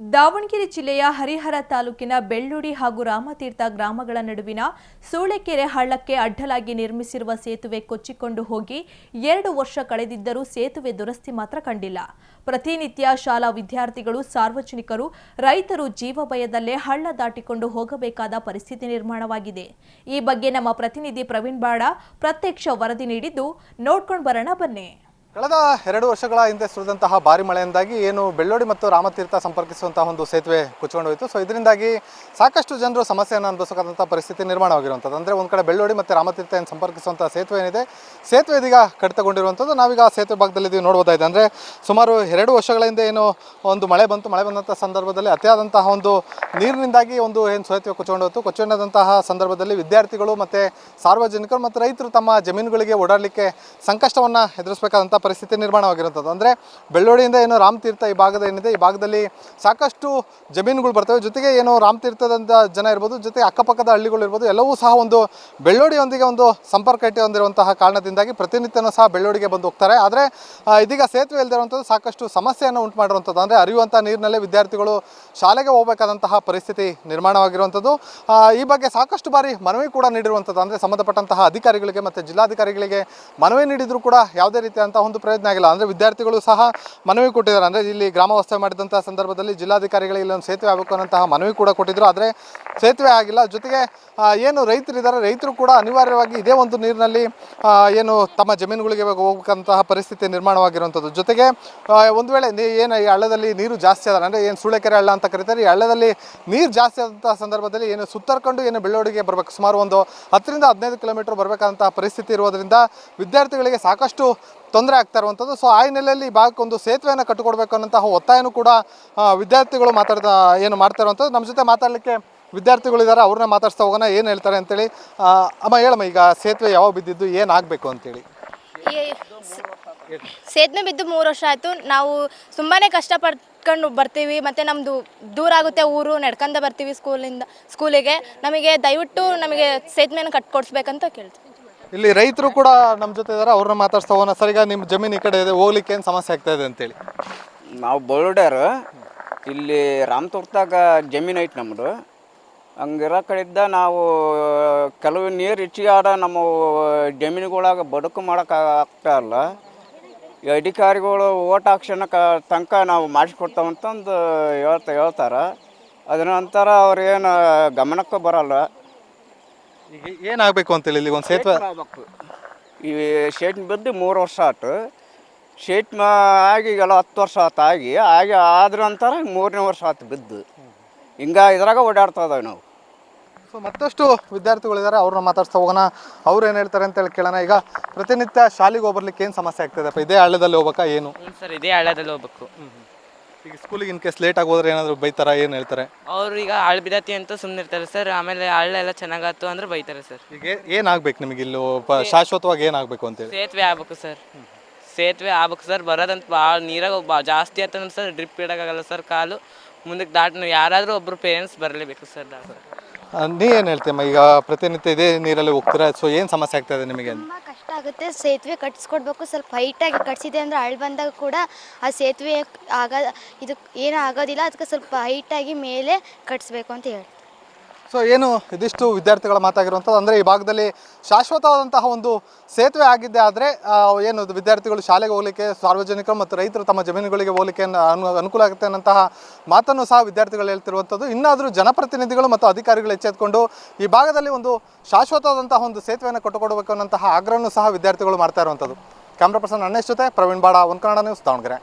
ದಾವಣಗೆರೆ ಜಿಲ್ಲೆಯ ಹರಿಹರ ತಾಲೂಕಿನ ಬೆಳ್ಳೂಡಿ ಹಾಗೂ ರಾಮತೀರ್ಥ ಗ್ರಾಮಗಳ ನಡುವಿನ ಸೂಳೆಕೆರೆ ಹಳ್ಳಕ್ಕೆ ಅಡ್ಡಲಾಗಿ ನಿರ್ಮಿಸಿರುವ ಸೇತುವೆ ಕೊಚ್ಚಿಕೊಂಡು ಹೋಗಿ ಎರಡು ವರ್ಷ ಕಳೆದಿದ್ದರೂ ಸೇತುವೆ ದುರಸ್ತಿ ಮಾತ್ರ ಕಂಡಿಲ್ಲ. ಪ್ರತಿನಿತ್ಯ ಶಾಲಾ ವಿದ್ಯಾರ್ಥಿಗಳು, ಸಾರ್ವಜನಿಕರು, ರೈತರು ಜೀವ ಭಯದಲ್ಲೇ ಹಳ್ಳ ದಾಟಿಕೊಂಡು ಹೋಗಬೇಕಾದ ಪರಿಸ್ಥಿತಿ ನಿರ್ಮಾಣವಾಗಿದೆ. ಈ ಬಗ್ಗೆ ನಮ್ಮ ಪ್ರತಿನಿಧಿ ಪ್ರವೀಣ್ ಬಾಡ ಪ್ರತ್ಯಕ್ಷ ವರದಿ ನೀಡಿದ್ದು, ನೋಡ್ಕೊಂಡು ಬರೋಣ ಬನ್ನಿ. ಕಳೆದ ಎರಡು ವರ್ಷಗಳ ಹಿಂದೆ ಸುರಿದಂತಹ ಭಾರಿ ಮಳೆಯಿಂದಾಗಿ ಏನು ಬೆಳ್ಳೋಡಿ ಮತ್ತು ರಾಮತೀರ್ಥ ಸಂಪರ್ಕಿಸುವಂತಹ ಒಂದು ಸೇತುವೆ ಕುಚ್ಕೊಂಡು ಹೋಯಿತು ಸೊ ಇದರಿಂದಾಗಿ ಸಾಕಷ್ಟು ಜನರು ಸಮಸ್ಯೆಯನ್ನು ಅನುಭವಿಸಬೇಕಾದಂಥ ಪರಿಸ್ಥಿತಿ ನಿರ್ಮಾಣವಾಗಿರುವಂಥದ್ದು. ಅಂದರೆ ಒಂದು ಕಡೆ ಬೆಳ್ಳೋಡಿ ಮತ್ತು ರಾಮತೀರ್ಥ ಏನು ಸಂಪರ್ಕಿಸುವಂಥ ಸೇತುವೆ ಏನಿದೆ, ಸೇತುವೆ ಇದೀಗ ಕಡಿತಗೊಂಡಿರುವಂಥದ್ದು. ನಾವೀಗ ಸೇತುವೆ ಭಾಗದಲ್ಲಿ ಇದೀವಿ ನೋಡ್ಬೋದಾಗಿದೆ ಅಂದರೆ ಸುಮಾರು ಎರಡು ವರ್ಷಗಳ ಹಿಂದೆ ಏನು ಒಂದು ಮಳೆ ಬಂತು. ಮಳೆ ಬಂದಂಥ ಸಂದರ್ಭದಲ್ಲಿ ಅತಿಯಾದಂತಹ ಒಂದು ನೀರಿನಿಂದಾಗಿ ಒಂದು ಏನು ಸೇತುವೆ ಕೊಚ್ಚಿಕೊಂಡು ಹೋಯ್ತು ಕೊಚ್ಚಿಕೊಂಡಂತಹ ಸಂದರ್ಭದಲ್ಲಿ ವಿದ್ಯಾರ್ಥಿಗಳು ಮತ್ತು ಸಾರ್ವಜನಿಕರು ಮತ್ತು ರೈತರು ತಮ್ಮ ಜಮೀನುಗಳಿಗೆ ಓಡಾಡಲಿಕ್ಕೆ ಸಂಕಷ್ಟವನ್ನು ಎದುರಿಸಬೇಕಾದಂಥ ಪರಿಸ್ಥಿತಿ ನಿರ್ಮಾಣವಾಗಿರುವಂಥದ್ದು. ಅಂದರೆ ಬೆಳ್ಳೋಡಿಯಿಂದ ಏನು ರಾಮತೀರ್ಥ ಈ ಭಾಗದ ಏನಿದೆ, ಈ ಭಾಗದಲ್ಲಿ ಸಾಕಷ್ಟು ಜಮೀನುಗಳು ಬರ್ತವೆ. ಜೊತೆಗೆ ಏನು ರಾಮತೀರ್ಥದಂಥ ಜನ ಇರ್ಬೋದು, ಜೊತೆಗೆ ಅಕ್ಕಪಕ್ಕದ ಹಳ್ಳಿಗಳು ಇರ್ಬೋದು, ಎಲ್ಲವೂ ಸಹ ಒಂದು ಬೆಳ್ಳೋಡಿಯೊಂದಿಗೆ ಒಂದು ಸಂಪರ್ಕ ಇಟ್ಟು ಹೊಂದಿರುವಂತಹ ಕಾರಣದಿಂದಾಗಿ ಪ್ರತಿನಿತ್ಯನೂ ಸಹ ಬೆಳ್ಳೋಡಿಗೆ ಬಂದು ಹೋಗ್ತಾರೆ. ಆದರೆ ಇದೀಗ ಸೇತುವೆ ಇಲ್ಲದಿರುವಂಥದ್ದು ಸಾಕಷ್ಟು ಸಮಸ್ಯೆಯನ್ನು ಉಂಟು ಮಾಡಿರುವಂಥದ್ದು ಅಂದರೆ ಅರಿಯುವಂಥ ನೀರಿನಲ್ಲೇ ವಿದ್ಯಾರ್ಥಿಗಳು ಶಾಲೆಗೆ ಹೋಗಬೇಕಾದಂತಹ ಪರಿಸ್ಥಿತಿ ನಿರ್ಮಾಣವಾಗಿರುವಂಥದ್ದು. ಈ ಬಗ್ಗೆ ಸಾಕಷ್ಟು ಬಾರಿ ಮನವಿ ಕೂಡ ನೀಡಿರುವಂಥದ್ದು. ಅಂದರೆ ಸಂಬಂಧಪಟ್ಟಂತಹ ಅಧಿಕಾರಿಗಳಿಗೆ ಮತ್ತು ಜಿಲ್ಲಾಧಿಕಾರಿಗಳಿಗೆ ಮನವಿ ನೀಡಿದರೂ ಕೂಡ ಯಾವುದೇ ರೀತಿಯಾದಂತಹ ಒಂದು ಪ್ರಯತ್ನ ಆಗಿಲ್ಲ. ಅಂದರೆ ವಿದ್ಯಾರ್ಥಿಗಳು ಸಹ ಮನವಿ ಕೊಟ್ಟಿದ್ದಾರೆ. ಅಂದರೆ ಇಲ್ಲಿ ಗ್ರಾಮ ವಾಸ್ತವ್ಯ ಮಾಡಿದಂಥ ಸಂದರ್ಭದಲ್ಲಿ ಜಿಲ್ಲಾಧಿಕಾರಿಗಳಿಗೆ ಇಲ್ಲೊಂದು ಸೇತುವೆ ಆಗಬೇಕು ಅನ್ನೋಂತಹ ಮನವಿ ಕೂಡ ಕೊಟ್ಟಿದ್ರು. ಆದರೆ ಸೇತುವೆ ಆಗಿಲ್ಲ. ಜೊತೆಗೆ ಏನು ರೈತರಿದ್ದಾರೆ ರೈತರು ಕೂಡ ಅನಿವಾರ್ಯವಾಗಿ ಇದೇ ಒಂದು ನೀರಿನಲ್ಲಿ ಏನು ತಮ್ಮ ಜಮೀನುಗಳಿಗೆ ಹೋಗ್ಬೇಕಂತಹ ಪರಿಸ್ಥಿತಿ ನಿರ್ಮಾಣವಾಗಿರುವಂಥದ್ದು ಜೊತೆಗೆ ಒಂದು ವೇಳೆ ಏನು ಈ ಹಳ್ಳದಲ್ಲಿ ನೀರು ಜಾಸ್ತಿ ಆದ, ಅಂದರೆ ಏನು ಸೂಳೆಕೆರೆ ಹಳ್ಳ ಅಂತ ಕರೀತಾರೆ, ಈ ಹಳ್ಳದಲ್ಲಿ ನೀರು ಜಾಸ್ತಿ ಆದಂತಹ ಸಂದರ್ಭದಲ್ಲಿ ಏನು ಸುತ್ತರ್ಕೊಂಡು ಏನು ಬೆಳ್ಳೋಡಿಗೆ ಬರಬೇಕು, ಸುಮಾರು ಒಂದು ಹತ್ತರಿಂದ ಹದಿನೈದು ಕಿಲೋಮೀಟರ್ ಬರಬೇಕಾದಂತಹ ಪರಿಸ್ಥಿತಿ ಇರುವುದರಿಂದ ವಿದ್ಯಾರ್ಥಿಗಳಿಗೆ ಸಾಕಷ್ಟು ತೊಂದರೆ ಆಗ್ತಾ ಇರುವಂಥದ್ದು. ಸೊ ಆ ಹಿನ್ನೆಲೆಯಲ್ಲಿ ಈ ಭಾಗಕ್ಕೆ ಒಂದು ಸೇತುವೆಯನ್ನು ಕಟ್ಟಿಕೊಡ್ಬೇಕು ಅನ್ನೋಂತಹ ಒತ್ತಾಯನೂ ಕೂಡ ವಿದ್ಯಾರ್ಥಿಗಳು ಮಾತಾಡ್ತಾ, ಏನು ಮಾಡ್ತಾ ಇರುವಂಥದ್ದು. ನಮ್ಮ ಜೊತೆ ಮಾತಾಡಲಿಕ್ಕೆ ವಿದ್ಯಾರ್ಥಿಗಳಿದ್ದಾರೆ ಅವ್ರನ್ನ ಮಾತಾಡ್ಸ್ತಾ ಹೋಗೋಣ. ಏನು ಹೇಳ್ತಾರೆ ಅಂತೇಳಿ. ಅಮ್ಮ, ಹೇಳಮ್ಮ, ಈಗ ಸೇತುವೆ ಯಾವಾಗ ಬಿದ್ದಿದ್ದು ಏನಾಗಬೇಕು ಅಂತೇಳಿ? ಸೇತುವೆ ಬಿದ್ದು ಮೂರು ವರ್ಷ ಆಯಿತು. ನಾವು ತುಂಬಾ ಕಷ್ಟಪಡ್ಕೊಂಡು ಬರ್ತೀವಿ. ಮತ್ತು ನಮ್ಮದು ದೂರ ಆಗುತ್ತೆ ಊರು ನಡ್ಕೊಂಡ ಬರ್ತೀವಿ ಸ್ಕೂಲಿಂದ, ಸ್ಕೂಲಿಗೆ. ನಮಗೆ ದಯವಿಟ್ಟು ನಮಗೆ ಸೇತುವೆನ ಕಟ್ಕೊಡ್ಸ್ಬೇಕಂತ ಕೇಳ್ತೀವಿ. ಇಲ್ಲಿ ರೈತರು ಕೂಡ ನಮ್ಮ ಜೊತೆ ಇದ್ದಾರೆ ಅವ್ರನ್ನ ಮಾತಾಡ್ಸ್ತಾ ಹೋಗೋಣ. ಸರ್, ಈಗ ನಿಮ್ಮ ಜಮೀನು ಈ ಕಡೆ ಇದೆ, ಹೋಗ್ಲಿಕ್ಕೆ ಏನು ಸಮಸ್ಯೆ ಆಗ್ತಾ ಇದೆ ಅಂತೇಳಿ? ನಾವು ಬೋರ್ಡರ್ ಇಲ್ಲಿ ರಾಮತೋಟದಾಗ ಜಮೀನು ಐತೆ ನಮ್ಮದು ಹಂಗಿರೋ ಕಡೆಯಿಂದ ನಾವು, ಕೆಲವು ನೀರು ಹೆಚ್ಚಿಗೆ ಆದ ನಮ್ಮ ಜಮೀನುಗಳಾಗ ಬದುಕು ಆಗ್ತಾ ಇಲ್ಲ. ಈ ಅಧಿಕಾರಿಗಳು ಓಟ್ ಕ ತನಕ ನಾವು ಮಾಡಿಸ್ಕೊಡ್ತಾವಂತಂದು ಹೇಳ್ತಾ ಹೇಳ್ತಾರೆ. ಅದರ ನಂತರ ಅವ್ರೇನು ಗಮನಕ್ಕೆ ಬರಲ್ಲ. ಈಗ ಏನಾಗಬೇಕು ಅಂತೇಳಿ ಇಲ್ಲಿ ಒಂದು ಸೇತುವೆ? ಆಗ್ಬೇಕು. ಈ ಶೇಟ್ ಬಿದ್ದು ಮೂರು ವರ್ಷ ಆಯ್ತು. ಶೇಟ್ ಮಾ ಆಗಿ ಈಗೆಲ್ಲ ಹತ್ತು ವರ್ಷ ಆತು ಆಗಿ ಆಗಿ ಆದ್ರ ನಂತರ ಮೂರನೇ ವರ್ಷ ಆತು ಬಿದ್ದು. ಹಿಂಗ ಇದ್ರಾಗ ಓಡಾಡ್ತಾ ಇದಾವೆ ನಾವು. ಸೊ ಮತ್ತಷ್ಟು ವಿದ್ಯಾರ್ಥಿಗಳಿದ್ದಾರೆ ಅವ್ರನ್ನ ಮಾತಾಡ್ತಾ ಹೋಗೋಣ. ಅವ್ರು ಏನು ಹೇಳ್ತಾರೆ ಅಂತೇಳಿ ಕೇಳೋಣ. ಈಗ ಪ್ರತಿನಿತ್ಯ ಶಾಲೆಗೆ ಹೋಗ್ಬರ್ಲಿಕ್ಕೆ ಏನು ಸಮಸ್ಯೆ ಆಗ್ತದಪ್ಪ ಇದೇ ಹಳ್ಳದಲ್ಲಿ ಹೋಗ್ಬೇಕಾ ಏನು? ಸರ್ ಇದೇ ಹಳ್ಳದಲ್ಲಿ ಹೋಗ್ಬೇಕು. ಈಗ ಸ್ಕೂಲಿಗೆ ಇನ್ ಕೇಸ್ ಲೇಟ್ ಆಗಿ ಹೋದ್ರೆ ಏನಾದರೂ ಬೈತಾರ? ಏನು ಹೇಳ್ತಾರೆ? ಅವ್ರು ಈಗ ಹಳ್ಳ ಬಿದ್ದತಿ ಅಂತ ಸುಮ್ಮನೆ ಇರ್ತಾರೆ ಸರ್ ಆಮೇಲೆ ಹಳ್ಳ ಎಲ್ಲ ಚೆನ್ನಾಗಾತು ಅಂದ್ರೆ ಬೈತಾರೆ ಸರ್ ಈಗ ಏನಾಗ್ಬೇಕು ನಿಮಗೆ ಇಲ್ಲಿ ಶಾಶ್ವತವಾಗಿ ಶಾಶ್ವತವಾಗಿ ಏನಾಗಬೇಕು ಅಂತೇಳಿ ಸೇತುವೆ ಆಗ್ಬೇಕು ಸರ್ ಸೇತುವೆ ಆಗ್ಬೇಕು ಸರ್ ಬರೋದಂತ ಭಾಳ ನೀರಾಗ ಬಾ ಜಾಸ್ತಿ ಆಯ್ತಂದ್ರೆ ಸರ್ ಡ್ರಿಪ್ ಇಡೋಕ್ಕಾಗಲ್ಲ ಸರ್ ಕಾಲು. ಮುಂದಕ್ಕೆ ದಾಟ ಯಾರಾದರೂ ಒಬ್ಬರು ಪೇರೆಂಟ್ಸ್ ಬರಲೇಬೇಕು ಸರ್ ದಾಟ್ ಆ, ನೀ ಏನು ಹೇಳ್ತೀಯಮ್ಮ? ಈಗ ಪ್ರತಿನಿತ್ಯ ಇದೇ ನೀರಲ್ಲಿ ಹೋಗ್ತೀರಾ? ಸೊ ಏನು ಸಮಸ್ಯೆ ಆಗ್ತಾ ಇದೆ ನಿಮಗೆ ಕಷ್ಟ ಆಗುತ್ತೆ. ಸೇತುವೆ ಕಟ್ಸ್ಕೊಡ್ಬೇಕು ಸ್ವಲ್ಪ ಹೈಟಾಗಿ ಕಟ್ಸಿದೆ ಅಂದರೆ ಅಳ್ ಬಂದಾಗ ಕೂಡ ಆ ಸೇತುವೆ ಆಗ ಇದು ಏನೂ ಆಗೋದಿಲ್ಲ. ಅದಕ್ಕೆ ಸ್ವಲ್ಪ ಹೈಟಾಗಿ ಮೇಲೆ ಕಟ್ಸ್ಬೇಕು ಅಂತ ಹೇಳಿ ಸೊ ಏನು ಇದಿಷ್ಟು ವಿದ್ಯಾರ್ಥಿಗಳ ಮಾತಾಗಿರುವಂಥದ್ದು? ಅಂದರೆ ಈ ಭಾಗದಲ್ಲಿ ಶಾಶ್ವತವಾದಂತಹ ಒಂದು ಸೇತುವೆ ಆಗಿದ್ದೆ ಆದರೆ ಏನು ವಿದ್ಯಾರ್ಥಿಗಳು ಶಾಲೆಗೆ ಹೋಗಲಿಕ್ಕೆ, ಸಾರ್ವಜನಿಕರು ಮತ್ತು ರೈತರು ತಮ್ಮ ಜಮೀನುಗಳಿಗೆ ಹೋಗಲಿಕ್ಕೆ ಅನು ಅನುಕೂಲ ಆಗುತ್ತೆ ಅನ್ನೋಂತಹ ಮಾತನ್ನು ಸಹ ವಿದ್ಯಾರ್ಥಿಗಳು ಹೇಳ್ತಿರುವಂಥದ್ದು. ಇನ್ನಾದರೂ ಜನಪ್ರತಿನಿಧಿಗಳು ಮತ್ತು ಅಧಿಕಾರಿಗಳು ಎಚ್ಚೆತ್ಕೊಂಡು ಈ ಭಾಗದಲ್ಲಿ ಒಂದು ಶಾಶ್ವತವಾದಂತಹ ಒಂದು ಸೇತುವೆಯನ್ನು ಕಟ್ಟಿಕೊಡಬೇಕು ಅನ್ನೋಂತಹ ಆಗ್ರಹವನ್ನು ಸಹ ವಿದ್ಯಾರ್ಥಿಗಳು ಮಾಡ್ತಾ ಇರುವಂಥದ್ದು. ಕ್ಯಾಮ್ರಾ ಪರ್ಸನ್ ಅಣ್ಣೇಶ್ ಜೊತೆ ಪ್ರವೀಣ್ ಬಾಡ ಒಂದು ಕನ್ನಡ ನ್ಯೂಸ್ ದಾವಣಗೆರೆ.